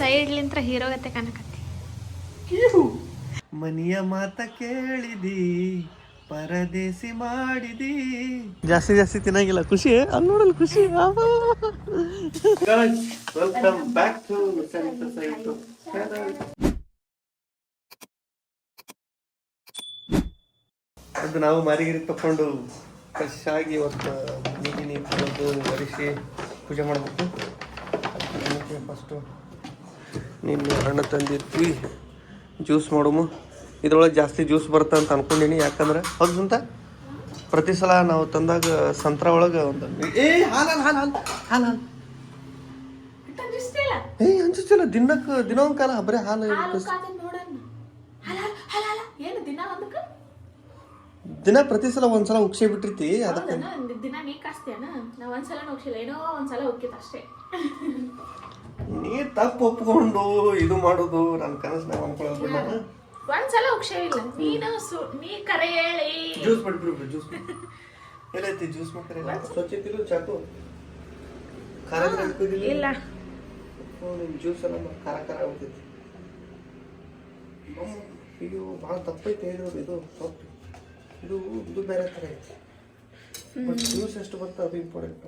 ಸೈಡ್ಲಿಂತ್ರ hero ಗತೆ ಕಾಣಕತ್ತಿ. ಮನಿಯ ಮಾತ ಕೇಳಿದಿ ಪರದೇಸಿ ಮಾಡಿದಿ. ಜಾಸ್ತಿ ಜಾಸ್ತಿ ತಿನ್ನಂಗಿಲ್ಲ. ಖುಷಿ? ಅಲ್ಲಿ ನೋಡಲ್ಲ ಖುಷಿ. ವೆಲ್ಕಮ್ ಬ್ಯಾಕ್ ಟು ಅದು ನಾವು ಮಾರಿಗಿರಿ ತಕೊಂಡು ಫ್ರೆಶ್ ಆಗಿ ಇವತ್ತು ನೀರು ತೊಳೆದು ಒರೆಸಿ ಪೂಜೆ ಮಾಡಬೇಕು. ಫಸ್ಟು ನಿನ್ನೆ ಹಣ್ಣು ತಂದಿದ್ವಿ ಜ್ಯೂಸ್ ಮಾಡೋಮು. ಇದ್ರೊಳಗೆ ಜಾಸ್ತಿ ಜ್ಯೂಸ್ ಬರುತ್ತೆ ಅಂತ ಅನ್ಕೊಂಡಿನಿ ಯಾಕಂದ್ರೆ ಹೌದು ಸುಂತ ಪ್ರತಿ ಸಲ ನಾವು ತಂದಾಗ ಸಂತ್ರ ಒಳಗೆ ಒಂದು ಏ ಹಾಲು ಹಾಲು ಹಾಲು ಹಾಲು ಹಾಲು ಏ ಅಂಜಿಸ್ತಿಲ್ಲ. ದಿನಕ್ಕೆ ದಿನ ಒಂದು ಕಾಲ ಬರೀ ಹಾಲು. ಏನು ದಿನ ಒಂದಕ್ಕೆ ದಿನ ಪ್ರತಿ ಸಲ ಒಂದ್ಸಲ ಉಕ್ಷೆ ಬಿಟ್ಟಿರ್ತಿ ಅದಕ್ಕೆ ದಿನ ನೀ ಕಾಸ್ತೀಯನ ನಾ ಒಂದ್ಸಲ ಹೋಗ್ಸಿಲ್ಲ ಏನೋ ಒಂದ್ಸಲ ಉಕ್ಕಿತ್ತು ಅಷ್ಟೇ. ನೀ ತಪ್ಪು ಒಪ್ಕೊಂಡು ಇದು ಮಾಡೋದು ನನ್ನ ಕನಸನ್ನ ಅನ್ಕೊಳ್ಳೋದು ಬಿಡ ಒಂದ್ಸಲ ಇಲ್ಲ. ನೀನು ನೀ ಕರೆ ಹೇಳಿ. ಜ್ಯೂಸ್ ಬಿಡು ಜ್ಯೂಸ್ ಎಲ್ಲೈತಿ ಜ್ಯೂಸ್ ಮಾಡ್ತಾರೆ ಸ್ವಚ್ಛತಿಲು ಚಾಕು. ಖಾರ ಇಲ್ಲ. ಜ್ಯೂಸ್ ಎಲ್ಲ ಖಾರ ಖಾರ ಆಗ್ತೈತಿ ಇದು ಭಾಳ ತಪ್ಪೈತೆ ಹೇಳಿದ್ರು ಇದು ತಪ್ಪು. ಇದು ಇದು ಬೇರೆ ಥರ ಐತಿ. ಬಟ್ ಜ್ಯೂಸ್ ಎಷ್ಟು ಬರ್ತದೆ ಅದು ಇಂಪಾರ್ಟೆಂಟ್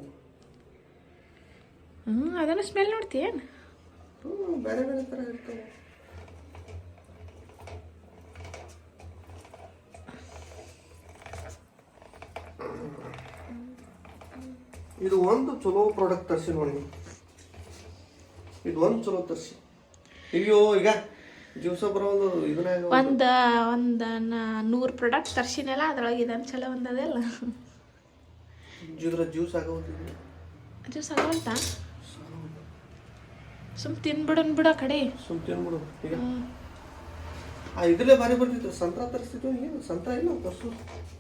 ಹ್ಞೂ ಅದನ್ನು ಸ್ಮೆಲ್ ನೋಡ್ತೀಯೇನು ಹ್ಞೂ ಬೇರೆ ಬೇರೆ ಥರ ಇರ್ತವೆ. ಇದು ಒಂದು ಚಲೋ ಪ್ರಾಡಕ್ಟ್ ತರಿಸಿ ನೋಡಿ. ಇದು ಒಂದು ಚಲೋ ತರಿಸಿ. ಅಯ್ಯೋ ಈಗ. ಒಂದು ಒಂದು ಒಂದು ನೂರು ಪ್ರಾಡಕ್ಟ್ ತರ್ಸಿನಲ್ಲ ಅದ್ರೊಳಗೆ ಇದನ್ನು ಚಲೋ ಒಂದದೆಲ್ಲ ಜ್ಯೂಸ್ ಜ್ಯೂಸ್ ಆಗವಂತ ಸುಮ್ ತಿನ್ಬಿಡನ್ ಬಿಡ ಕಡೆ. ಸುಮ್ ತಿನ್ಬಿಡು ಈಗ. ಆ ಇದ್ರಲ್ಲೇ ಬಾರಿ ಬರ್ತಿತ್ತು ಸಂತ್ರ ತರಿಸ್ತಿತ್ತು ಏನು? ಸಂತ್ರ ಇಲ್ಲ ತರ್ಸು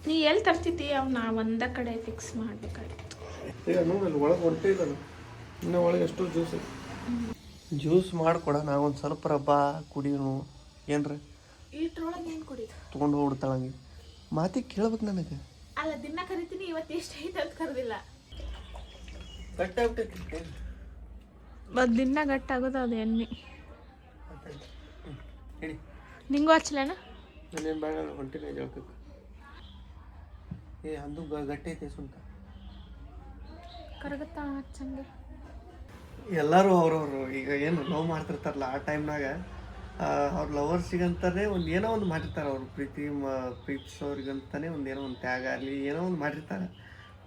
ನೀ ಎಲ್ಲಿ ತರ್ತಿದ್ದಿ? ಅವ್ ನಾ ಒಂದ ಕಡೆ ಫಿಕ್ಸ್ ಮಾಡ್ಬೇಕಾಗಿತ್ತು. ಈಗ ನೋಡಿ ಒಳಗೆ ಹೊರಟೇ ಇಲ್ಲ ಇನ್ನು ಒಳಗೆ ಎಷ್ಟು ಜ್ಯೂಸ್ ಐತಿ. ಜ್ಯೂಸ್ ಮಾಡ್ಕೊಡ ನಾವು ಒಂದು ಸ್ವಲ್ಪ ರಬ್ಬ ಕುಡಿಯೋನು ಏನ್ರ? ಇಟ್ರೊಳಗೆ ಏನು ಕುಡಿದು? ತೊಗೊಂಡು ಹೋಗ್ಬಿಡ್ತಾಳಂಗೆ ಮಾತಿ ಕೇಳ್ಬೇಕು ನನಗೆ. ಅಲ್ಲ ದಿನ ಕರಿತೀನಿ ಇವತ್ತು ಎಷ್ಟು ಐತೆ ಅಂತ ಕರೆದಿಲ್ಲ. ಒಂದು ದಿನ ಗಟ್ಟಾಗೋದು ಅದು ಎಣ್ಣೆ. ಹೇಳಿ ನಿಂಗೂ ಹಚ್ಚಲೇನ ನಾನೇನು ಬೇಡ ಹೊಂಟಿನ ಹೇಳ್ಬೇಕು. ಏ ಅಂದು ಗ- ಗಟ್ಟಿ ಐತೆ ಸುಂಟ ಕರಗತ್ತ ಹಚ್ಚಂಗೆ? ಎಲ್ಲರೂ ಅವ್ರವ್ರು ಈಗ ಏನು ಲವ್ ಮಾಡ್ತಿರ್ತಾರಲ್ಲ ಆ ಟೈಮ್ನಾಗ ಅವ್ರ ಲವರ್ಸಿಗಂತಾನೆ ಒಂದು ಏನೋ ಒಂದು ಮಾಡಿರ್ತಾರೆ ಅವ್ರು. ಪ್ರೀತಿ, ಮ ಪ್ರೀತಿಸೋರಿಗಂತಾನೆ ಒಂದು ಏನೋ ಒಂದು ತ್ಯಾಗ ಆಗಲಿ, ಏನೋ ಒಂದು ಮಾಡಿರ್ತಾರೆ.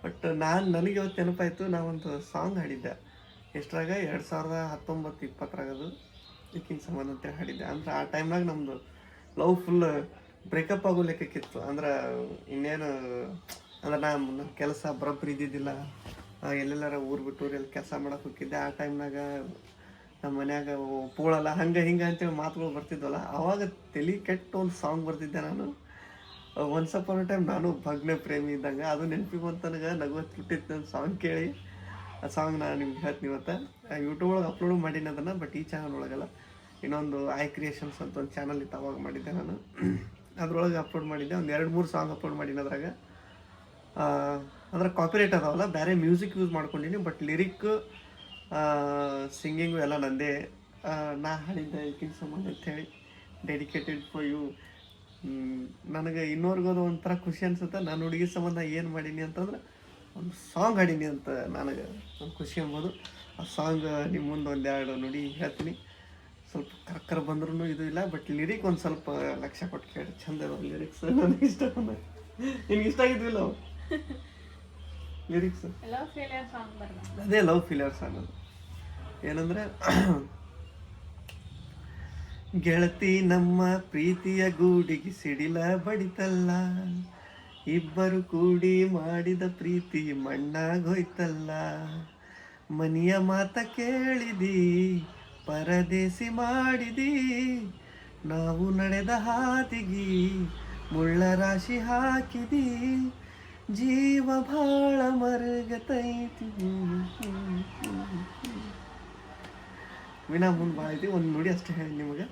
ಬಟ್ ನಾನು ನನಗೆ ಇವತ್ತು ನೆನಪಾಯಿತು, ನಾವೊಂದು ಸಾಂಗ್ ಹಾಡಿದ್ದೆ. ಎಷ್ಟರಾಗ? ಎರಡು ಸಾವಿರದ ಹತ್ತೊಂಬತ್ತು ಇಪ್ಪತ್ತರಾಗದು ಈಕಿನ ಸಂಬಂಧ ಅಂತ ಹಾಡಿದ್ದೆ. ಅಂದ್ರೆ ಆ ಟೈಮ್ನಾಗ ನಮ್ಮದು ಲವ್ ಫುಲ್ ಬ್ರೇಕಪ್ ಆಗೋ ಲೆಕ್ಕಕ್ಕಿತ್ತು. ಅಂದ್ರೆ ಇನ್ನೇನು, ಅಂದ್ರೆ ನಾನು ಕೆಲಸ ಬರೋಬ್ಬರಿ ಇದ್ದಿದ್ದಿಲ್ಲ ಎಲ್ಲೆಲ್ಲಾರ ಊರು ಬಿಟ್ಟು ಎಲ್ಲಿ ಕೆಲಸ ಮಾಡಕ್ಕೆ ಹೋಗಿದ್ದೆ ಆ ಟೈಮ್ನಾಗ ನಮ್ಮ ಮನ್ಯಾಗ ಪೂಳಲ್ಲ, ಹಂಗೆ ಹಿಂಗೆ ಅಂತೇಳಿ ಮಾತುಗಳು ಬರ್ತಿದ್ವಲ್ಲ, ಅವಾಗ ತಲೆ ಕೆಟ್ಟ ಒಂದು ಸಾಂಗ್ ಬರ್ತಿದ್ದೆ ನಾನು. ಒನ್ಸ್ ಅಪಾನ್ ಟೈಮ್ ನಾನು ಭಗ್ನ ಪ್ರೇಮಿ ಇದ್ದಂಗೆ, ಅದು ನೆನಪಿ ಬಂತು ನನಗೆ ನಗುವತ್ತು ಬಿಟ್ಟಿತ್ತು ನನ್ನ ಸಾಂಗ್ ಕೇಳಿ. ಆ ಸಾಂಗ್ ನಾನು ನಿಮ್ಗೆ ಹೇಳ್ತೀನಿ ಇವತ್ತು. ಯೂಟ್ಯೂಬ್ ಒಳಗೆ ಅಪ್ಲೋಡ್ ಮಾಡೀನಿ ಅದನ್ನು ಬಟ್ ಈ ಚಾನಲ್ ಒಳಗಲ್ಲ. ಇನ್ನೊಂದು ಐ ಕ್ರಿಯೇಷನ್ಸ್ ಅಂತ ಒಂದು ಚಾನಲ್ ಇತ್ತು, ಅವಾಗ ಮಾಡಿದ್ದೆ ನಾನು. ಅದ್ರೊಳಗೆ ಅಪ್ಲೋಡ್ ಮಾಡಿದ್ದೆ, ಒಂದು ಎರಡು ಮೂರು ಸಾಂಗ್ ಅಪ್ಲೋಡ್ ಮಾಡಿನ ಅದ್ರಾಗ. ಅಂದ್ರೆ ಕಾಪಿರೇಟ್ ಅದಾವಲ್ಲ ಬೇರೆ ಮ್ಯೂಸಿಕ್ ಯೂಸ್ ಮಾಡ್ಕೊಂಡಿನಿ ಬಟ್ ಲಿರಿಕ್ ಸಿಂಗಿಂಗು ಎಲ್ಲ ನಂದೇ. ನಾ ಹಾಡಿದ್ದೆ ಈಗಿನ ಸಂಬಂಧ ಅಂತೇಳಿ ಡೆಡಿಕೇಟೆಡ್ ಫಾರ್ ಯು ನನಗೆ ಇನ್ನೋರ್ಗೋದು ಒಂಥರ ಖುಷಿ ಅನ್ಸುತ್ತೆ. ನಾನು ಹುಡುಗಿ ಸಂಬಂಧ ಏನು ಮಾಡೀನಿ ಅಂತಂದ್ರೆ, ಒಂದು ಸಾಂಗ್ ಹಾಡೀನಿ ಅಂತ ನನಗೆ ಒಂದು ಖುಷಿ ಎಂಬುದು ಆ ಸಾಂಗ್ ನಿಮ್ಮ ಮುಂದೆ ಒಂದು ಎರಡು ನುಡಿ ಹೇಳ್ತೀನಿ. ಸ್ವಲ್ಪ ಕರ್ಕರ್ ಬಂದ್ರೂ ಇದು ಇಲ್ಲ ಬಟ್ ಲಿರಿಕ್ ಒಂದು ಸ್ವಲ್ಪ ಲಕ್ಷ್ಯ ಕೊಟ್ಟು ಕೇಳಿ ಚಂದ ಲಿರಿಕ್ಸ್ ನನಗೆ ಇಷ್ಟ ನಿನ್ಗೆ ಇಷ್ಟ ಆಗಿದ್ವಿಲ್ಲ ಅವು? ಲಿರಿಕ್ಸ್ ಲವ್ ಫೇಲಿಯರ್ ಸಾಂಗ್ ಅದು ಅದೇ. ಏನಂದ್ರೆ ಗೆಳತಿ ನಮ್ಮ ಪ್ರೀತಿಯ ಗೂಡಿಗೆ ಸಿಡಿಲ ಬಡಿತಲ್ಲ. ಇಬ್ಬರು ಕೂಡಿ ಮಾಡಿದ ಪ್ರೀತಿ ಮಣ್ಣಾಗೋಯ್ತಲ್ಲ. ಮನಿಯ ಮಾತ ಕೇಳಿದಿ ಪರದೇಸಿ ಮಾಡಿದಿ. ನಾವು ನಡೆದ ಹಾದಿಗಿ ಮುಳ್ಳ ರಾಶಿ ಹಾಕಿದಿ. ಜೀವ ಭಾಳ ಮರಗತೈತಿ. ವಿನಾ ಮುಂದೆ ಭಾಳ ಐತಿ ಒಂದು ನುಡಿ ಅಷ್ಟೇ ಹೇಳಿ ನಿಮಗೆ.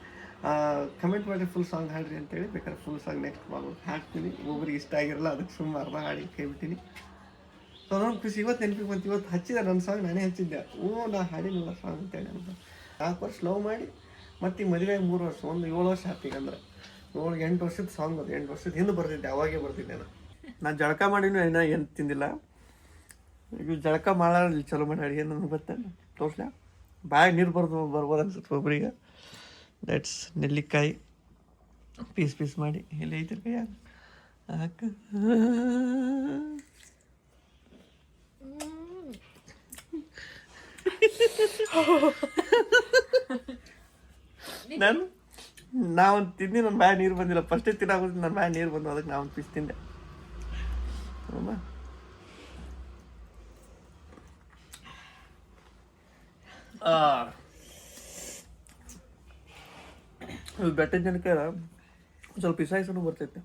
ಕಮೆಂಟ್ ಮಾಡಿ ಫುಲ್ ಸಾಂಗ್ ಹಾಡ್ರಿ ಅಂತೇಳಿ ಬೇಕಾದ್ರೆ ಫುಲ್ ಸಾಂಗ್ ನೆಕ್ಸ್ಟ್ ಹಾಕ್ತೀನಿ ಒಬ್ರಿಗೆ ಇಷ್ಟ ಆಗಿರಲ್ಲ, ಅದಕ್ಕೆ ಸುಮ್ಮನೆ ಅರ್ಧ ಹಾಡಿ ಕೇಳ್ಬಿಟ್ಟಿನಿ. ಬಿಟ್ಟಿನಿ ಸೊ ಅದೊಂದು ಖುಷಿ ಇವತ್ತು ನೆನಪಿಗೆ ಬಂತು ಇವತ್ತು ಹಚ್ಚಿದೆ ನನ್ನ ಸಾಂಗ್ ನಾನೇ ಹಚ್ಚಿದ್ದೆ. ಓ, ನಾ ಹಾಡಿನಲ್ಲ ಸಾಂಗ್ ಅಂತೇಳಿ ಅಂತ. ನಾಲ್ಕು ವರ್ಷ ಲವ್ ಮಾಡಿ, ಮತ್ತು ಈ ಮದುವೆ ಮೂರು ವರ್ಷ, ಒಂದು ಏಳು ವರ್ಷ ಹಾಕ್ತೀನಿ ಅಂದ್ರೆ. ಏಳು, ಎಂಟು ವರ್ಷದ ಸಾಂಗ್ ಅದು, ಎಂಟು ವರ್ಷದ ಹಿಂದೆ ಬರ್ತಿದ್ದೆ ಅವಾಗೇ ಬರ್ತಿದ್ದೆ ನಾನು. ನಾನು ಜಳಕ ಮಾಡಿನೂ ಏನೋ ಏನು ತಿಂದಿಲ್ಲ. ಇದು ಜಳಕ ಮಾಡಲ್ಲ ಚಲೋ ಮಾಡಿ ಅಡುಗೆ ನನಗೆ ಬರ್ತಾನೆ ತೋರಿಸ್ಲಾ? ಬಾಯ್ ನೀರು ಬರ್ದು ಬರ್ಬೋದು ಅನ್ಸುತ್ತೆ ಒಬ್ರಿಗೆ. ದಟ್ಸ್ ನೆಲ್ಲಿಕಾಯಿ. ಪೀಸ್ ಪೀಸ್ ಮಾಡಿ. ಎಲ್ಲಿ ಐತಿ ಕೈ ಹಾಕ. ನಾನು? ನಾವೊಂದು ತಿಂದು ನನ್ನ ಬಾಯ ನೀರು ಬಂದಿಲ್ಲ. ಫಸ್ಟೇ ತಿನ್ನಾಗೋದು ನನ್ನ ಬಾಯ ನೀರು ಬಂದು ಅದಕ್ಕೆ ನಾವೊಂದು ಪೀಸ್ ತಿಂದೆ. ಆ. ಇದು ಬೆಟ್ಟದ ಜನಕ್ಕೆ ಸ್ವಲ್ಪ ಇಸಾಯಿಸನು ಬರ್ತೈತೆ.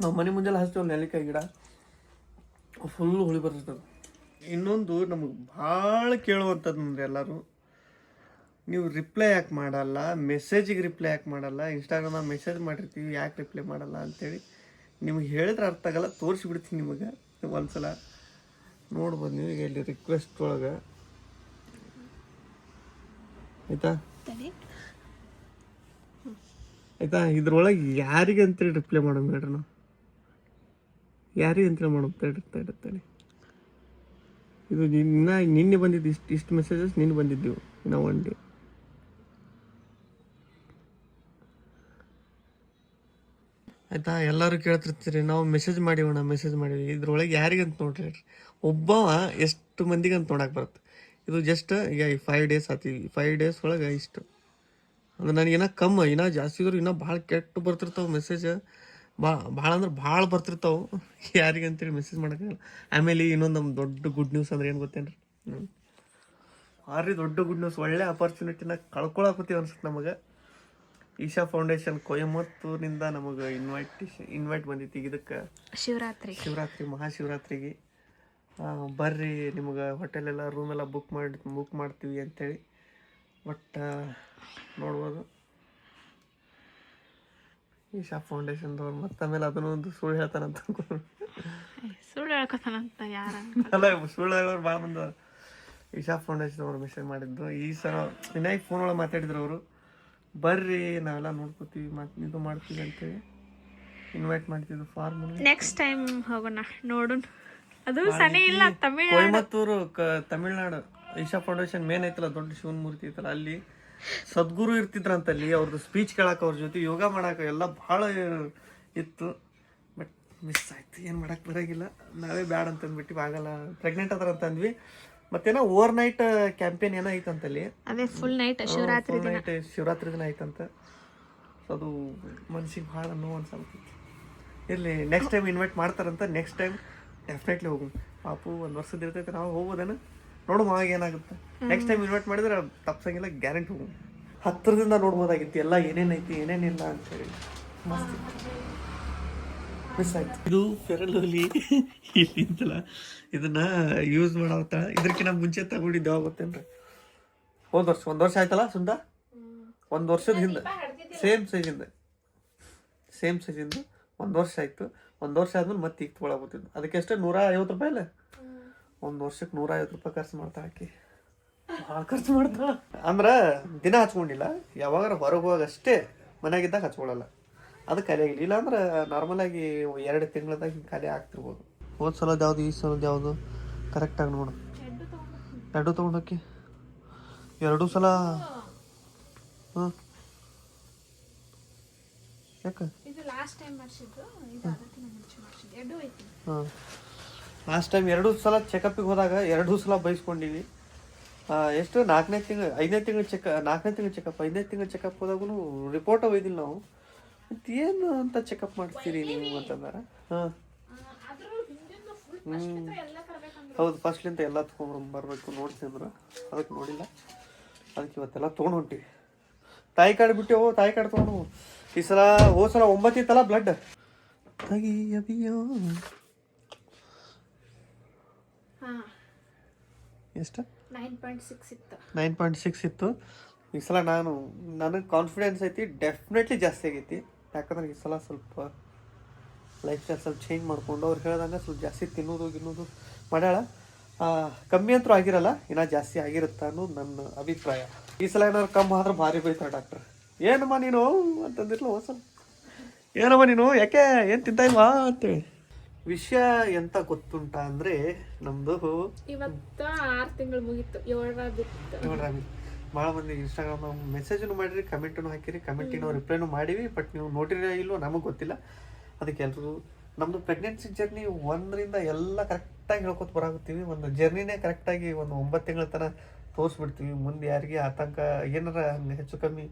ನಾವು ಮನೆ ಮುಂದೆಲ್ಲ ಹಚ್ತೇವಲ್ಲ ನೆಲ್ಲಿಕಾಯಿ ಗಿಡ ಫುಲ್ ಹುಳಿ ಬರ್ತೈತೆ ಅದು. ಇನ್ನೊಂದು ನಮಗೆ ಭಾಳ ಕೇಳುವಂಥದ್ದು ಅಂದ್ರೆ ಎಲ್ಲರೂ, ನೀವು ರಿಪ್ಲೈ ಯಾಕೆ ಮಾಡಲ್ಲ ಮೆಸೇಜಿಗೆ ರಿಪ್ಲೈ ಯಾಕೆ ಮಾಡಲ್ಲ ಇನ್ಸ್ಟಾಗ್ರಾಮಾಗ ಮೆಸೇಜ್ ಮಾಡಿರ್ತೀವಿ, ಯಾಕೆ ರಿಪ್ಲೈ ಮಾಡಲ್ಲ ಅಂತೇಳಿ. ನಿಮಗೆ ಹೇಳಿದ್ರೆ ಅರ್ಥ ಆಗಲ್ಲ ತೋರಿಸ್ಬಿಡ್ತೀನಿ ನಿಮಗೆ. ಒಂದ್ಸಲ ನೋಡ್ಬೋದು ನೀವು ಈಗ ಇಲ್ಲಿ ರಿಕ್ವೆಸ್ಟ್ ಒಳಗೆ. ಆಯ್ತಾ? ಆಯ್ತಾ? ಇದ್ರೊಳಗೆ ಯಾರಿಗೆ ಅಂತೇಳಿ ರಿಪ್ಲೈ ಮಾಡೋಣ ಬೇಡ್ರಿ ನಾವು ಯಾರಿಗೆ ಅಂತೇಳಿ ಮಾಡೋದು ತಡಿ ತಡಿ ತಡಿ ಇದು ನಿನ್ನ ನಿನ್ನೆ ಬಂದಿದ್ದು ಇಷ್ಟು ಇಷ್ಟು ಮೆಸೇಜಸ್ ನಿನ್ನೆ ಬಂದಿದ್ದೆವು ನಾವು ಒಂದು ಡೇ ಆಯ್ತಾ? ಎಲ್ಲರೂ ಕೇಳ್ತಿರ್ತೀರಿ, ನಾವು ಮೆಸೇಜ್ ಮಾಡಿವಣ ಮೆಸೇಜ್ ಮಾಡಿವಿ. ಇದ್ರೊಳಗೆ ಯಾರಿಗಂತ ನೋಡ್ರಿ. ಒಬ್ಬವ ಎಷ್ಟು ಮಂದಿಗೆ ಅಂತ ನೋಡಕ್ಕೆ ಬರುತ್ತೆ. ಇದು ಜಸ್ಟ್ ಈಗ ಫೈವ್ ಡೇಸ್ ಆತಿ ಫೈವ್ ಡೇಸ್ ಒಳಗೆ ಇಷ್ಟು. ಅಂದ್ರೆ ನನಗೆ ಇನ್ನೂ ಕಮ್ಮ, ಇನ್ನೂ ಜಾಸ್ತಿ ಇದ್ರು ಇನ್ನೂ ಭಾಳ ಕೆಟ್ಟು ಬರ್ತಿರ್ತಾವೆ ಮೆಸೇಜ್ ಭಾಳ ಭಾಳ ಅಂದ್ರೆ ಭಾಳ ಬರ್ತಿರ್ತಾವೆ. ಯಾರಿಗಂತೇಳಿ ಮೆಸೇಜ್ ಮಾಡೋಕ್ಕಾಗಲ್ಲ ಆಮೇಲೆ ಇನ್ನೊಂದು ನಮ್ಮ ದೊಡ್ಡ ಗುಡ್ ನ್ಯೂಸ್ ಅಂದ್ರೆ ಏನು ಗೊತ್ತೇನ್ರಿ? ಹ್ಞೂ ಭಾರಿ ದೊಡ್ಡ ಗುಡ್ ನ್ಯೂಸ್ ಒಳ್ಳೆ ಅಪರ್ಚುನಿಟಿನ ಕಳ್ಕೊಳಕತ್ತೀವಿ ಅನ್ಸುತ್ತೆ ನಮಗೆ. ಈಶಾ ಫೌಂಡೇಶನ್ ಕೊಯಮತ್ತೂರಿನಿಂದ ನಮಗೆ ಇನ್ವೈಟೇಷನ್ ಇನ್ವೈಟ್ ಬಂದಿತ್ತು. ಈಗ ಇದಕ್ಕೆ ಶಿವರಾತ್ರಿ. ಶಿವರಾತ್ರಿ ಮಹಾಶಿವರಾತ್ರಿಗೆ. ಬರ್ರಿ ನಿಮಗೆ ಹೋಟೆಲೆಲ್ಲ ರೂಮೆಲ್ಲ ಬುಕ್ ಮಾಡಿ ಬುಕ್ ಮಾಡ್ತೀವಿ ಅಂತೇಳಿ. ಬಟ್ ನೋಡ್ಬೋದು. ಈಶಾ ಫೌಂಡೇಶನ್ದವ್ರು ಮತ್ತೆ ಆಮೇಲೆ ಅದನ್ನೂ ಒಂದು ಸುಳ್ಳು ಹೇಳ್ತಾನೆ ಅನ್ಕೊಂಡು ಸುಳ್ಳು ಹೇಳ್ಕೊತಾನಂತ ಯಾರ ಅಲ್ಲ ಸುಳ್ಳು ಹೇಳೋರು ಭಾಳ ಬಂದ ಈಶಾ ಫೌಂಡೇಶನ್ ಅವ್ರು ಮೆಸೇಜ್ ಮಾಡಿದ್ದು. ಈ ಸಲ ವಿನಾಯಕ್ ಫೋನ್ ಒಳಗೆ ಮಾತಾಡಿದ್ರು ಅವರು. ಬರ್ರಿ ನಾವೆಲ್ಲ ನೋಡ್ಕೋತೀವಿ ಮತ್ತು ಇದು ಮಾಡ್ತೀವಿ ಅಂತೇಳಿ ಇನ್ವೈಟ್ ಮಾಡ್ತಿದ್ರು ಫಾರ್ಮ್ ನೆಕ್ಸ್ಟ್ ಟೈಮ್ ಹೋಗೋಣ ನೋಡೋಣ. ಅದು ಸನಿ ಇಲ್ಲ ತಮಿಳ್ ಕೊಯಮತ್ತೂರು ತಮಿಳ್ನಾಡು. ಈಶಾ ಫೌಂಡೇಶನ್ ಮೇನ್ ಐತಲ್ಲ ದೊಡ್ಡ ಶಿವನ ಮೂರ್ತಿ ಐತಲ್ಲ ಅಲ್ಲಿ ಸದ್ಗುರು ಇರ್ತಿದ್ರಂತಲ್ಲಿ ಅವ್ರದ್ದು ಸ್ಪೀಚ್ ಕೇಳಕ್ಕೆ ಅವ್ರ ಜೊತೆ ಯೋಗ ಮಾಡಕ್ಕೆ ಎಲ್ಲ ಭಾಳ ಇತ್ತು. ಬಟ್ ಮಿಸ್ ಆಯ್ತು ಏನು ಮಾಡಕ್ಕೆ ಬರೋಂಗಿಲ್ಲ. ನಾವೇ ಬ್ಯಾಡ್ ಅಂತ ಅಂದ್ಬಿಟ್ಟು ಆಗಲ್ಲ. ಪ್ರೆಗ್ನೆಂಟ್ ಅದಾರ ಅಂತ ಅಂದ್ವಿ. ಮತ್ತೇನೋ ಓವರ್ ನೈಟ್ ಕ್ಯಾಂಪೇನ್ ಏನೋ ಐತಂತಲ್ಲಿ? ಅದೇ ಫುಲ್ ನೈಟ್ ಶಿವರಾತ್ರಿ ದಿನ. ನೈಟ್ ಶಿವರಾತ್ರಿ ದಿನ ಐತಂತ. ಸೊ ಅದು ಮನ್ಸಿಗೆ ಭಾಳ ನೋವು ಅನ್ಸಲ್ತೈತಿ ಇರಲಿ ನೆಕ್ಸ್ಟ್ ಟೈಮ್ ಇನ್ವೈಟ್ ಮಾಡ್ತಾರಂತ ನೆಕ್ಸ್ಟ್ ಟೈಮ್ ಡೆಫಿನೆಟ್ಲಿ ಹೋಗು ಪಾಪು ಒಂದು ವರ್ಷದ ಇರ್ತೈತೆ ನಾವು ಹೋಗೋದೇನು ನೋಡು ಮಾವಾಗ ಏನಾಗುತ್ತೆ. ನೆಕ್ಸ್ಟ್ ಟೈಮ್ ಇನ್ವೈಟ್ ಮಾಡಿದ್ರೆ ತಪ್ಸಂಗಿಲ್ಲ ಗ್ಯಾರಂಟಿ ಹೋಗು ಹತ್ತಿರದಿಂದ ನೋಡ್ಬೋದಾಗಿತ್ತು ಎಲ್ಲ ಏನೇನೈತಿ ಏನೇನಿಲ್ಲ ಅಂತೇಳಿ ಮಸ್ತ್. ಮಿಸ್ ಆಯ್ತು ಇದು ಫೆರಲ್ ಇಲ್ಲಿ ಅಂತಲ್ಲ ಇದನ್ನ ಯೂಸ್ ಮಾಡತ್ತ ಇದಕ್ಕಿಂತ ಮುಂಚೆ ತಗೊಂಡಿದ್ದೆ ಯಾವಾಗ ಗೊತ್ತೇನ್ರಿ? ಹೋದ ವರ್ಷ ಒಂದು ವರ್ಷ ಆಯ್ತಲ್ಲ ಸುಂದ? ಒಂದು ವರ್ಷದ ಹಿಂದೆ. ಸೇಮ್ ಸೈಜಿಂದ ಸೇಮ್ ಸೈಜಿಂದ ಒಂದು ವರ್ಷ ಆಯ್ತು. ಒಂದು ವರ್ಷ ಆದ್ಮೇಲೆ ಮತ್ತೆ ಈಗ ತೊಗೊಳಕತ್ತಿದ್ದು. ಅದಕ್ಕೆ ಎಷ್ಟು ನೂರ ಐವತ್ತು ರೂಪಾಯಿ ಅಲ್ಲ? ಒಂದು ವರ್ಷಕ್ಕೆ ನೂರ ಐವತ್ತು ರೂಪಾಯಿ ಖರ್ಚು ಮಾಡ್ತಾಳೆ ಆಕಿ. ಭಾಳ ಖರ್ಚು ಮಾಡ್ತಾ ಅಂದ್ರೆ ದಿನ ಹಚ್ಕೊಂಡಿಲ್ಲ. ಯಾವಾಗ ಹೊರಗೆ ಹೋಗಷ್ಟೇ ಅಷ್ಟೇ ಮನ್ಯಾಗಿದ್ದಾಗ ಹಚ್ಕೊಳ್ಳಲ್ಲ ಅದು ಖಾಲಿ ಆಗಿಲ್ಲ. ಇಲ್ಲ ಅಂದ್ರೆ ನಾರ್ಮಲ್ ಆಗಿ ಎರಡು ತಿಂಗಳದಾಗ ಹಿಂಗೆ ಖಾಲಿ ಆಗ್ತಿರ್ಬೋದು. ಹೋದ ಸಲದ ಯಾವುದು ಈ ಸಲದ ಯಾವುದು? ಕರೆಕ್ಟಾಗಿ ನೋಡು. ಎರಡು ತೊಗೊಂಡೋಕೆ. ಎರಡೂ ಸಲ. ಹಾಂ ಯಾಕೆ? ಲಾಸ್ಟ್ ಟೈಮ್ ಎರಡು ಐತಿ. ಹಾಂ ಲಾಸ್ಟ್ ಟೈಮ್ ಎರಡೂ ಸಲ ಚೆಕಪ್ಪಿಗೆ ಹೋದಾಗ ಎರಡೂ ಸಲ ಬೈಸ್ಕೊಂಡಿವಿ. ಆ, ಎಷ್ಟು? ನಾಲ್ಕನೇ ತಿಂಗಳು ಐದನೇ ತಿಂಗಳು ಚೆಕ್ ನಾಲ್ಕನೇ ತಿಂಗಳು ಚೆಕಪ್ ಐದನೇ ತಿಂಗಳು ಚೆಕಪ್ ಹೋದಾಗೂ ರಿಪೋರ್ಟ್ ಒಯ್ದಿಲ್ಲ ನಾವು. ಏನು ಅಂತ ಚೆಕಪ್ ಮಾಡ್ತೀರಿ ನೀವು ಅಂತಂದಾರ? ಹಾಂ. ಹೌದು ಫಸ್ಟ್ಲಿಂದ ಎಲ್ಲ ತೊಗೊಂಡ್ ಬರಬೇಕು ನೋಡ್ತೀನಿ ಅಂದ್ರೆ. ಅದಕ್ಕೆ ನೋಡಿಲ್ಲ. ಅದಕ್ಕೆ ಇವತ್ತೆಲ್ಲ ತೊಗೊಂಡು ಹೊಂಟಿವಿ. ತಾಯಿ ಕಾಡು ಬಿಟ್ಟೆವು ತಾಯಿ ಕಾಡು ತೊಗೊಂಡು ಈ ಸಲ ಹೋದ ಸಲ ಒಂಬತ್ತಿತ್ತಲ್ಲ ಬ್ಲಡ್ ತೆಗಿಯಬಿಯೋ. ಎಷ್ಟು? ನೈನ್ ಪಾಯಿಂಟ್ ಸಿಕ್ಸ್ ಇತ್ತು. ಈ ಸಲ ನಾನು ನನಗೆ ಕಾನ್ಫಿಡೆನ್ಸ್ ಐತಿ ಡೆಫಿನೆಟ್ಲಿ ಜಾಸ್ತಿ ಆಗೈತಿ. ಯಾಕಂದ್ರೆ ಈ ಸಲ ಸ್ವಲ್ಪ ಲೈಫ್ ಸ್ಟೈಲ್ ಸ್ವಲ್ಪ ಚೇಂಜ್ ಮಾಡಿಕೊಂಡು ಅವ್ರು ಹೇಳ್ದಂಗೆ ಸ್ವಲ್ಪ ಜಾಸ್ತಿ ತಿನ್ನೋದು ಗಿನ್ನೋದು ಮಾಡ್ಯಾಳ. ಕಮ್ಮಿ ಅಂತೂ ಆಗಿರಲ್ಲ ಇನ್ನೂ ಜಾಸ್ತಿ ಆಗಿರುತ್ತೆ ಅನ್ನೋದು ನನ್ನ ಅಭಿಪ್ರಾಯ. ಈ ಸಲ ಏನಾದ್ರು ಕಮ್ಮಿ ಆದ್ರೆ ಭಾರಿ ಬೈತಾರೆ ಡಾಕ್ಟರ್ ಏನಮ್ಮ ನೀನು ಅಂತಂದಿರ್ಲ ಹೊಸ ಏನಮ್ಮ ನೀನು ಯಾಕೆ ಏನು ತಿಂತಾ ಇಲ್ವಾ ಅಂತೇಳಿ. ವಿಷಯ ಎಂತ ಗೊತ್ತುಂಟ ಅಂದ್ರೆ ನಮ್ದು ಇವತ್ತ ಆರು ತಿಂಗಳು ಮುಗೀತು ಏಳರ ಭಾಳ ಮಂದಿ ಇನ್ಸ್ಟಾಗ್ರಾಮ್ ಮೆಸೇಜನ್ನು ಮಾಡಿರಿ ಕಮೆಂಟನ್ನು ಹಾಕಿರಿ ಕಮೆಂಟಿನ ರಿಪ್ಲೈನು ಮಾಡಿವಿ ಬಟ್ ನೀವು ನೋಡಿರಿ ಇಲ್ಲೋ ನಮಗೆ ಗೊತ್ತಿಲ್ಲ. ಅದಕ್ಕೆ ಎಲ್ಲರೂ ನಮ್ಮದು ಪ್ರೆಗ್ನೆನ್ಸಿ ಜರ್ನಿ ಒಂದರಿಂದ ಎಲ್ಲ ಕರೆಕ್ಟಾಗಿ ಹೇಳ್ಕೊತ ಬರಾಗುತ್ತೀವಿ ಒಂದು ಜರ್ನಿನೇ ಕರೆಕ್ಟಾಗಿ ಒಂದು ಒಂಬತ್ತು ತಿಂಗಳ ತನಕ ತೋರಿಸ್ಬಿಡ್ತೀವಿ. ಮುಂದೆ ಯಾರಿಗೆ ಆತಂಕ ಏನಾರ ಹಂಗೆ ಹೆಚ್ಚು ಕಮ್ಮಿ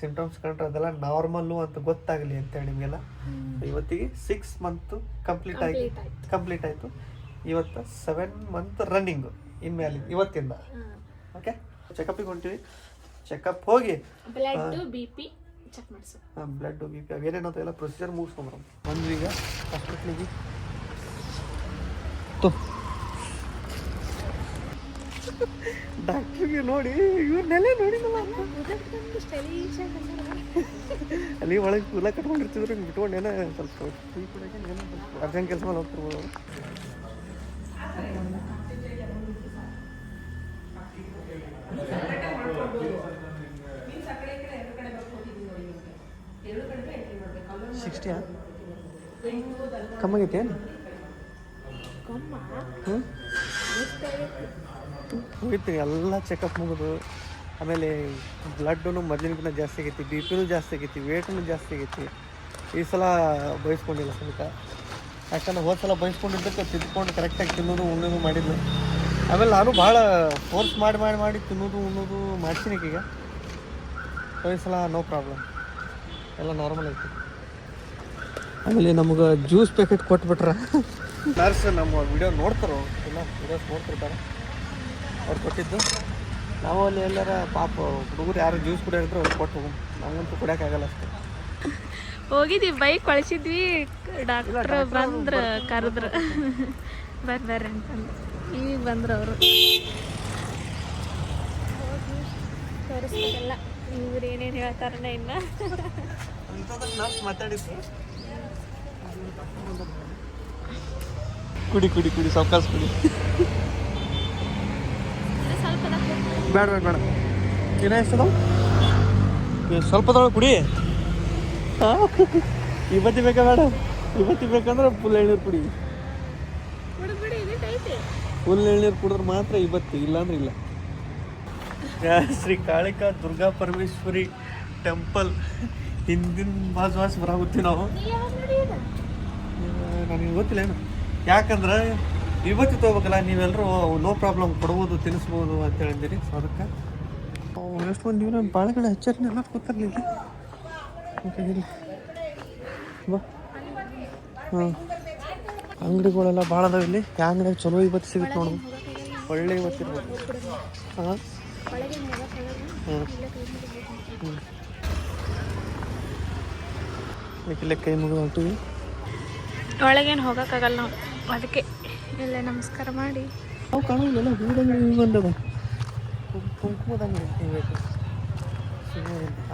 ಸಿಂಟಮ್ಸ್ ಕಂಡ್ರೆ ಅದೆಲ್ಲ ನಾರ್ಮಲ್ಲು ಅಂತ ಗೊತ್ತಾಗಲಿ ಅಂತೇಳಿ ನಿಮಗೆಲ್ಲ. ಇವತ್ತಿಗೆ ಸಿಕ್ಸ್ ಮಂತು ಕಂಪ್ಲೀಟ್ ಆಗಿ ಆಯ್ತು. ಕಂಪ್ಲೀಟ್ ಆಯಿತು. ಇವತ್ತು ಸೆವೆನ್ ಮಂತ್ ರನ್ನಿಂಗು ಇನ್ಮೇಲೆ ಇವತ್ತಿಂದ. ಓಕೆ ಚೆಕಪ್ಪಿಗೆ ಹೊಂಟಿವಿ. ಚೆಕಪ್ ಹೋಗಿ ಬ್ಲಡ್ ಬಿ ಪಿ ಚೆಕ್ ಮಾಡಿಸು. ಬ್ಲಡ್ ಬಿ ಪಿ ಅವೇನೇನೋ ಎಲ್ಲ ಪ್ರೊಸೀಜರ್ ಮುಗಿಸ್ಕೊಂಬರ ಬಂದ್ವಿ ಈಗ ಹಾಸ್ಪಿಟ್ಲಿಗೆ ಡಾಕ್ಟ್ರಿಗೆ ನೋಡಿ ಇವ್ರನ್ನೆಲ್ಲ ನೋಡಿ ಅಲ್ಲಿ ಒಳಗೆ ಕೂಲ ಕಟ್ಕೊಂಡಿರ್ತಿದ್ರು ಹಿಂಗೆ ಬಿಟ್ಕೊಂಡು ಏನೋ ಸ್ವಲ್ಪ ಅರ್ಜೆಂಟ್ ಕೆಲಸ ಮೇಲೆ ಹೋಗ್ತಿರ್ಬೋದು ಸಿಕ್ಸ್ಟಿಯಾ ಕಮ್ಮಾಗೈತೆ ಏನು? ಕಮ್ಮ? ಹ್ಞೂ ಹೋಗಿತ್ತು ಎಲ್ಲ ಚೆಕಪ್ ಮುಗಿದು ಆಮೇಲೆ ಬ್ಲಡ್ಡು ಮೊದಲಿನಕಿಂತ ಜಾಸ್ತಿ ಆಗೈತಿ ಬಿ ಪಿನೂ ಜಾಸ್ತಿ ಆಗೈತಿ ವೇಟೂ ಜಾಸ್ತಿ ಆಗೈತಿ. ಈ ಸಲ ಬಯಸ್ಕೊಂಡಿಲ್ಲ ಸ್ವಲ್ಪ ಯಾಕಂದ್ರೆ ಹೋದ ಸಲ ಬಯಸ್ಕೊಂಡಿದ್ದಕ್ಕೆ ತಿದ್ಕೊಂಡು ಕರೆಕ್ಟಾಗಿ ತಿನ್ನೋದು ಉಣ್ಣೋದು ಮಾಡಿದ್ಲು. ಆಮೇಲೆ ನಾನು ಭಾಳ ಫೋರ್ಸ್ ಮಾಡಿ ಮಾಡಿ ಮಾಡಿ ತಿನ್ನೋದು ಉಣ್ಣೋದು ಮಾಡ್ತೀನಿ ಈಗ. ಸೊ ಈ ಸಲ ನೋ ಪ್ರಾಬ್ಲಮ್ ಎಲ್ಲ ನಾರ್ಮಲ್ ಐತಿ. ಆಮೇಲೆ ನಮಗೆ ಜ್ಯೂಸ್ ಪ್ಯಾಕೆಟ್ ಕೊಟ್ಬಿಟ್ರೆ. ನರ್ಸ್ ನಮ್ಮ ವಿಡಿಯೋ ನೋಡ್ತಾರೋ? ಎಲ್ಲ ವಿಡಿಯೋಸ್ ನೋಡ್ತಿರ್ತಾರೆ? ಅವ್ರು ಕೊಟ್ಟಿದ್ದು. ನಾವು ಅಲ್ಲಿ ಎಲ್ಲಾರ ಪಾಪ ಹುಡುಗರು ಯಾರು ಜ್ಯೂಸ್ ಕುಡಿಯೋರಿದ್ರು ಅವ್ರು ಕೊಟ್ಟು ಹೋಗು. ನಮಗಂತೂ ಕುಡಿಯೋಕ್ಕಾಗಲ್ಲ ಅಷ್ಟೇ. ಹೋಗಿದ್ವಿ ಬೈಕ್ ಕಳಿಸಿದ್ವಿ. ಡಾಕ್ಟ್ರ್ ಬಂದ್ರ ಕರೆದ್ರ. ಬರ್ರಿ ಬರ್ರಿ ಅಂತಂದು. ಈಗ ಬಂದ್ರ ಅವರು. ತೋರಿಸ್ಬೇಕಲ್ಲ. ಇವ್ರು ಏನೇನು ಹೇಳ್ತಾರನ ಇನ್ನ. ಕುಡಿ ಕುಡಿ ಕುಡಿ ಸಾವ್ಕಾಸ್ ಕುಡಿ. ಸ್ವಲ್ಪ ಬೇಡ ಬೇಡ ಬೇಡ. ಏನ ಎಷ್ಟದ ಸ್ವಲ್ಪದೊಳಗೆ ಕುಡಿ. ಇವತ್ತಿ ಬೇಕಾ ಮೇಡಮ್ ಇವತ್ತಿ ಬೇಕಂದ್ರೆ ಫುಲ್ ಎಳ್ನೀರು ಕುಡಿ. ಫುಲ್ ಎಳ್ನೀರು ಕುಡಿದ್ರೆ ಮಾತ್ರ ಇವತ್ತು, ಇಲ್ಲಾಂದ್ರೆ ಇಲ್ಲ. ಶ್ರೀ ಕಾಳಿಕಾ ದುರ್ಗಾ ಪರಮೇಶ್ವರಿ ಟೆಂಪಲ್. ಹಿಂದಿನ ಬಾಜು ವಾಸ್ ಬರಾಗುತ್ತೀವಿ ನಾವು. ನನಗೆ ಗೊತ್ತಿಲ್ಲ ಏನು. ಯಾಕಂದ್ರೆ ಇವತ್ತು ತಗೋಬೇಕಲ್ಲ ನೀವೆಲ್ಲರೂ ನೋ ಪ್ರಾಬ್ಲಮ್ ಕೊಡ್ಬೋದು ತಿನ್ನಿಸ್ಬೋದು ಅಂತ ಹೇಳಿದ್ದೀರಿ. ಸೊ ಅದಕ್ಕೆ ಎಷ್ಟು ಮಂದಿ ನಮ್ಮ ಬಾಳೆಗಳ ಹೆಚ್ಚರಿನ ಎಲ್ಲ ಕೂತಾರಲಿಲ್ಲ ಬಾ. ಹಾಂ. ಅಂಗಡಿಗಳೆಲ್ಲ ಭಾಳ ಅದಾವ ಇಲ್ಲಿ. ಅಂಗಡಿಯಾಗ ಚಲೋ ಇವತ್ತು ಸಿಗುತ್ತೆ ನೋಡು. ಒಳ್ಳೆ ಇವತ್ತಿರ್ಬೋದು ಹಾಂ? ಹ್ಞೂ ಹ್ಞೂ ಇಲ್ಲೇ ಕೈ ಮುಗಿದು ಹೊಂಟಿವಿ ಒಳಗೇನು ಹೋಗೋಕ್ಕಾಗಲ್ಲ ನಾವು. ಅದಕ್ಕೆ ಇಲ್ಲೇ ನಮಸ್ಕಾರ ಮಾಡಿ. ನಾವು ಕಾಣೋದಿಲ್ಲ ಹೂದಂಗಡಿ ಬಂದದ.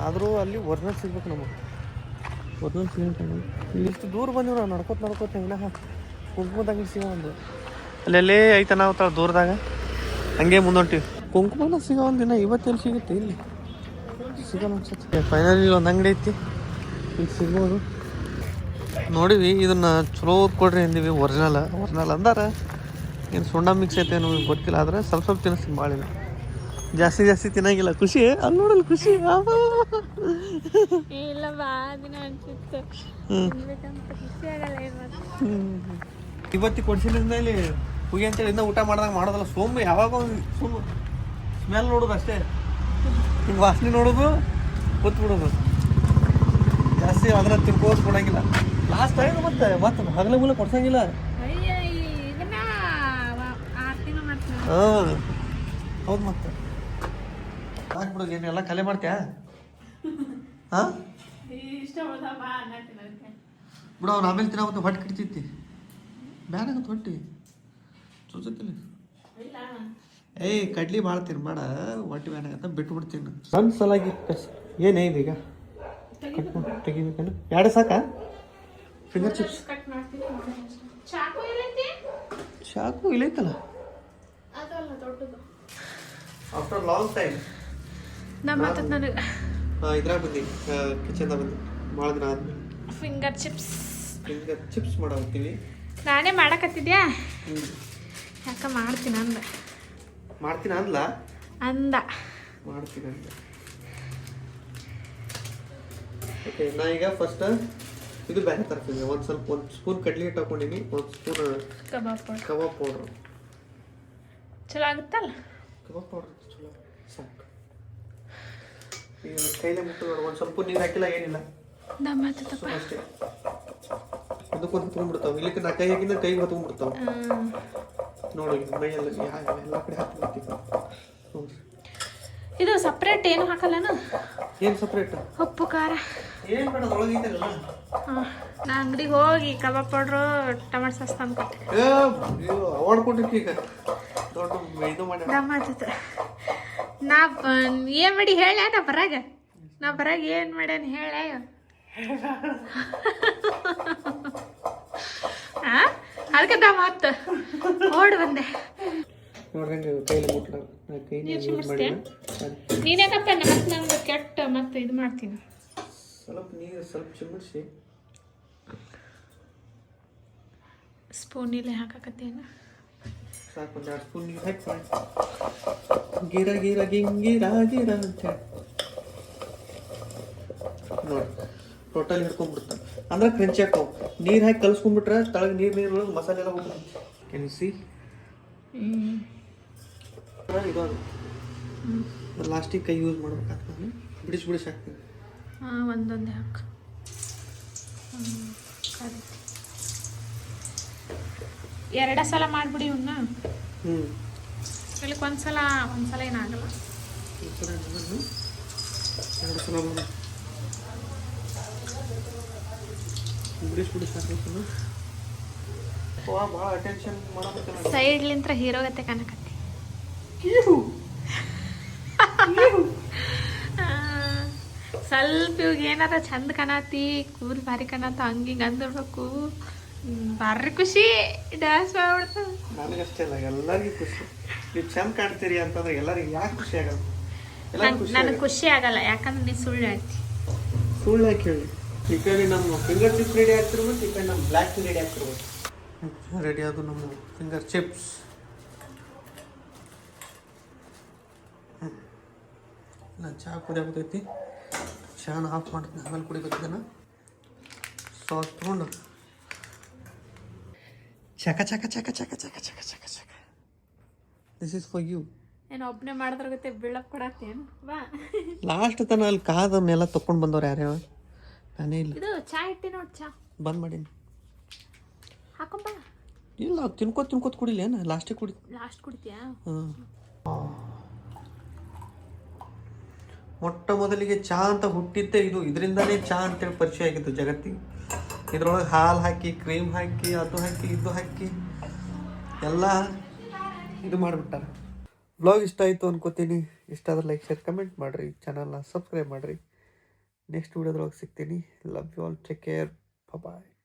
ಆದರೂ ಅಲ್ಲಿ ಒರಿಜಿನಲ್ ಸಿಗ್ಬೇಕು ನಮಗೆ. ಒರಿಜಿನಲ್ ಸಿಗಂತ ಇಲ್ಲಿ ಇಷ್ಟು ದೂರ ಬಂದಿವ್ರ ನಡ್ಕೋತ ನಡ್ಕೋತ ಹೆಂಗ ಕುಂಕುಮದ ಅಂಗಡಿ ಸಿಗೋ ಒಂದು. ಅಲ್ಲೆಲ್ಲೇ ಐತ ನಾವು ದೂರದಾಗ. ಹಂಗೆ ಮುಂದೊಂಟಿವಿ. ಕುಂಕುಮನ ಸಿಗೋ ಒಂದು ದಿನ ಇವತ್ತೆಲ್ಲಿ ಸಿಗುತ್ತೆ? ಇಲ್ಲಿ. ಸಿಗೋಲ್ಲ ಅನ್ಸುತ್ತೆ. ಇಲ್ಲಿ ಒಂದು ಅಂಗಡಿ ಐತಿ. ಇಲ್ಲಿ ಸಿಗ್ಬೋದು. ನೋಡಿವಿ ಇದನ್ನ ಚಲೋ ಕೊಡ್ರಿ ಅಂದಿವಿ ಒರಿಜಿನಲ್ ಒರಿಜಿನಲ್ ಅಂದಾರ. ಏನು ಸುಣ್ಣ ಮಿಕ್ಸ್ ಐತೆ ನಮಗೆ ಗೊತ್ತಿಲ್ಲ ಆದರೆ ಸ್ವಲ್ಪ ಸ್ವಲ್ಪ ತಿನ್ನಿಸ್ತೀನಿ ಭಾಳ ಇಲ್ಲ ಜಾಸ್ತಿ ಜಾಸ್ತಿ ತಿನ್ನಂಗಿಲ್ಲ. ಖುಷಿ ಅಲ್ಲಿ ನೋಡಲ್ಲ ಖುಷಿ. ಇಲ್ಲ ಬಾ ದಿನ ಅನ್ಸುತ್ತೆ. ಹ್ಮ್. ಇವತ್ತಿ ಕೊಡ್ಸಿನಿಂದ ಇಲ್ಲಿ ಹುಗಿ ಅಂತೇಳಿ ಇನ್ನೂ ಊಟ ಮಾಡ್ದಾಗ ಮಾಡೋದಲ್ಲ. ಸೋಮು ಯಾವಾಗ ಸುಮ್ಮ ಸ್ಮೆಲ್ ನೋಡೋದು ಅಷ್ಟೇ. ಹಿಂಗೆ ವಾಸನೆ ನೋಡೋದು ಬಿಡೋದು. ಜಾಸ್ತಿ ಅದನ್ನ ತಿನ್ಕೋದು ಕೊಡಂಗಿಲ್ಲ. ಲಾಸ್ಟ್ ಟೈಮ್ ಮತ್ತೆ ಮತ್ತೆ ಹಗಲ ಮೂಲ ಕೊಡ್ಸಂಗಿಲ್ಲ. ಹಾಂ. ಹೌದು ಮತ್ತೆ. ಹಾಕ್ಬಿಡೋದು ಏನು ಎಲ್ಲ ಕಲೆ ಮಾಡ್ತೀಯಾ? ಹಾಂ? ಬಿಡೋ ಅವ್ನು ಆಮೇಲೆ ತಿನ್ನೋ ಹೊಟ್ಟೆ ಕಿಡ್ತೈತಿ ಬ್ಯಾನಾಗತ್ತೆ ಹೊಟ್ಟಿ ಇಲ್ಲ ಏಯ್ ಕಡ್ಲಿ ಭಾಳ ತಿನ್ಬೇಡ ಹೊಟ್ಟೆ ಬ್ಯಾನಾಗತ್ತ ಬಿಟ್ಬಿಡ್ತೀನಿ. ಸಣ್ಣ ನನ್ನ ಸಲಾಗಿ ಏನೇ ಇದೀಗ ಕಟ್ ಮಾಡಿ ಎರಡು ಸಾಕಾ? ಫಿಂಗರ್ ಚಿಪ್ಸ್ ಕಟ್ ಮಾಡ್ತೀನಿ ಚಾಕು ಇಲ್ಲ ಐತಲ್ಲ? ಆಫ್ಟರ್ ಲಾಂಗ್ ಟೈಮ್ ನಮ್ಮ ನನಗೆ. ಇದ್ರಾಗ ಬಂದಿ. ಕಿಚನ್ದಾಗ ಬಂದಿ. ಭಾಳ ದಿನ ಆದ್ಮೇಲೆ. ಫಿಂಗರ್ ಚಿಪ್ಸ್ ಫಿಂಗರ್ ಚಿಪ್ಸ್ ಮಾಡಾಕತ್ತೀವಿ ನಾನೇ ಮಾಡಕತ್ತಿದ್ಯಾ? ಯಾಕ ಮಾಡ್ತೀನಿ ಅಂದ. ಮಾಡ್ತೀನಿ ಅಂದ್ಲ? ಅಂದ. ಮಾಡ್ತೀನಿ ಅಂದ. ಓಕೆ ನಾ ಈಗ ಫಸ್ಟ್ ಇದು ಬೇರೆ ತರ್ತೀನಿ. ಒಂದು ಸ್ವಲ್ಪ ಒಂದು ಸ್ಪೂನ್ ಕಡ್ಲಿ ಹಿಟ್ಟು ಹಾಕೊಂಡಿನಿ ಒಂದು spoon kebab powder. Kebab powder. ಚಲೋ ಆಗುತ್ತಲ್ಲ? ಕಬಾಬ್ ಪೌಡ್ರ್ ಚಲೋ ಸಾಕು. ಈಗ ಕೈಲೇ ಮುಟ್ಟು ನೋಡು ಒಂದು ಸ್ವಲ್ಪ ನೀರು ಹಾಕಿಲ್ಲ ಏನಿಲ್ಲ. ಅಷ್ಟೇ. ಅದಕ್ಕೊಂದು ಹತ್ಕೊಂಡ್ಬಿಡ್ತಾವೆ ಇಲ್ಲಕ್ಕೆ ನಾ ಕೈ ಹಾಕಿದ್ರೆ ಕೈಗೆ ಹತ್ಕೊಂಡ್ಬಿಡ್ತಾವೆ ನೋಡಿ ಮೈ ಎಲ್ಲ ಯಾ- ಎಲ್ಲ ಕಡೆ ಹಾಕ್ಬಿಡ್ತೀವಿ ನೋಡ್ರಿ ಇದು ಸಪ್ರೇಟ್ ಏನು ಹಾಕಲ್ಲನ? ಏನು ಸಪ್ರೇಟ್ ಉಪ್ಪು ಖಾರ. ಏನು ಬೇಡ ಹಾಂ ನಾ ಅಂಗಡಿಗೆ ಹೋಗಿ ಕಬಾಬ್ ಪೌಡ್ರು ಟೊಮೆಟೊ ಸಾಸ್ ತಂದ್ಕೊಟ್ಟೆ. ಏ ಅವಾರ್ಡ್ ಕೊಟ್ಟಿರ್ತಿ ಈಗ. ದೊಡ್ಡ ಇದು ಮಾಡಿ ನಮ್ಮ ಜೊತೆ ನಾ ಏನು ಮಾಡಿ ಹೇಳ ನಾ ಬರಾಗ. ನಾ ಬರಾಗ ಏನು ಮಾಡ್ಯಾನ ಹೇಳ ಅದಕ್ಕೆ ನಾ ಮಾತು ಓಡ್ ಬಂದೆ. ನೀನೇನಪ್ಪ ಮತ್ತೆ ನಂಗೆ ಕೆಟ್ಟ ಮತ್ತೆ ಇದು ಮಾಡ್ತೀನಿ? ಸ್ವಲ್ಪ ನೀರು ಸ್ವಲ್ಪ ಚಿಮ್ಮಿಡ್ಸಿ ಸ್ಪೂನಿಲೆ ಹಾಕಕತ್ತೇನು? ಸಾಕು ಒಂದು ಎರಡು ಸ್ಪೂನ್ ನೀರು ಹಾಕಿ ಮಾಡಿ. ಗಿರ ಗಿರ ಗಿಂಗಿರ ಗಿರ ಅಂತ ನೋಡಿ ಟೋಟಲ್ ಹಿಡ್ಕೊಂಡ್ಬಿಡ್ತಾನೆ. ಅಂದ್ರೆ ಕ್ರಂಚಿ ಹಾಕವು ನೀರು ಹಾಕಿ ಕಲ್ಸ್ಕೊಂಡ್ಬಿಟ್ರೆ ತಳಗ ನೀರು ನೀರು ಒಳಗೆ ಮಸಾಲೆ ಎಲ್ಲ ಹೋಗ್ಬಿಡುತ್ತೆ. ಕೆನಿಸಿ ಇದು ಲಾಸ್ಟಿಗೆ ಕೈ ಯೂಸ್ ಮಾಡ್ಬೇಕಾಗ್ತದೆ ನಾನು ಬಿಡಿಸಿ ಬಿಡಿಸಿ ಹಾಕ್ತೀನಿ. ಹಾಂ ಒಂದೊಂದೇ ಹಾಕು. ಎರಡ ಸಲ ಮಾಡಿಬಿಡಿ ಇವನ್ನ ಹ್ಞೂ ಇಲ್ಲಿಗೆ ಒಂದ್ಸಲ ಒಂದ್ಸಲ ಏನಾಗಲ್ಲ. ಈ ಥರ ಇದನ್ನು ಎರಡು ಸಲ ಮಾಡಿ ಬಿಡಿಸಿ ಹೀರೋ ಗತೆ ಸೈಡ್ಲಿಂತ್ರ ಕಾಣಕತ್ತಿ. ಸ್ವಲ್ಪ ಇವಾಗ ಏನಾರ ಚಂದ ಕಾಣತಿ ಕೂದಲು ಭಾರಿ ಕಾಣತ್ತ ಹಂಗೆ ಹಿಂಗೆ ಅಂದಿರ್ಬೇಕು ಭಾರಿ ಖುಷಿ ಡ್ಯಾನ್ಸ್ ಮಾಡ್ಬಿಡ್ತಾವ ನನಗಷ್ಟೇ ಅಲ್ಲ ಎಲ್ಲರಿಗೂ ಖುಷಿ. ನೀವು ಚಂದ ಕಾಣ್ತೀರಿ ಅಂತಂದ್ರೆ ಎಲ್ಲರಿಗೂ ಯಾಕೆ ಖುಷಿ ಆಗಲ್ಲ? ನನಗೆ ಖುಷಿ ಆಗಲ್ಲ ಯಾಕಂದ್ರೆ ನೀ ಸುಳ್ಳು ಹೇಳ್ತಿ. ಸುಳ್ಳು ಕೇಳಿ ಹೇಳಿ? ಈ ಕಡೆ ನಮ್ಮ ಫಿಂಗರ್ ಚಿಪ್ಸ್ ರೆಡಿ ಆಗ್ತಿರ್ಬೋದು ಈ ಕಡೆ ನಮ್ಮ ಬ್ಲ್ಯಾಕ್ ರೆಡಿ ಆಗ್ತಿರ್ಬೋದು ರೆಡಿ ಅದು ನಮ್ಮ ಫಿಂಗರ್ ಚಿಪ್ಸ್ ನಾನು ಚಹಾ ಕುಡಿಯಾಕತೈತಿ ಚಹಾನ ಆಫ್ ಮಾಡ್ತೀನಿ ಆಮೇಲೆ ಕುಡಿಬೇಕಿದ್ದಾನ ಸಾಸ್ ತೊಗೊಂಡು. ಚಕ ಚಕ ಚಕ ಚಕ ಚಕ ಚಕ ಚಕ ಚಕ. ದಿಸ್ ಇಸ್ ಫಾರ್ ಯು ಏನು ಒಬ್ಬನೇ ಮಾಡಿದ್ರ ಗತ್ತೆ ಬೀಳಕ್ ಕೊಡತ್ತೇನು ಬಾ. ಲಾಸ್ಟ್ ತನ ಅಲ್ಲಿ ಕಾದನ್ನೆಲ್ಲ ತಕೊಂಡು ಬಂದವ್ರು ಯಾರ್ಯಾವ ನಾನೇ ಇಲ್ಲ. ಇದು ಚಾ ಇಟ್ಟಿ ನೋಡಿ ಚಾ. ಬಂದ್ ಮಾಡೀನಿ. ಹಾಕೊಂಬ ಇಲ್ಲ ತಿನ್ಕೋತ ತಿನ್ಕೋತ ಕುಡಿಲ್ಲ ಏನ? ಲಾಸ್ಟಿಗೆ ಕುಡಿ. ಲಾಸ್ಟ್ ಕುಡಿತೀಯಾ. ಮೊಟ್ಟ ಮೊದಲಿಗೆ ಚಹಾ ಅಂತ ಹುಟ್ಟಿದ್ದೆ. ಇದು ಇದರಿಂದಾನೇ ಚಹಾ ಅಂತೇಳಿ ಪರಿಚಯ ಆಗಿತ್ತು ಜಗತ್ತಿಗೆ. ಇದ್ರೊಳಗೆ ಹಾಲು ಹಾಕಿ ಕ್ರೀಮ್ ಹಾಕಿ ಅದು ಹಾಕಿ ಇದು ಹಾಕಿ ಎಲ್ಲ ಇದು ಮಾಡಿಬಿಟ್ಟಾರ. ಬ್ಲಾಗ್ ಇಷ್ಟ ಆಯಿತು ಅನ್ಕೋತೀನಿ. ಇಷ್ಟ ಆದ್ರೆ ಲೈಕ್ ಶೇರ್ ಕಮೆಂಟ್ ಮಾಡಿರಿ ಚಾನಲ್ನ ಸಬ್ಸ್ಕ್ರೈಬ್ ಮಾಡಿರಿ. ನೆಕ್ಸ್ಟ್ ವಿಡಿಯೋದ್ರೊಳಗೆ ಸಿಗ್ತೀನಿ love you all take care bye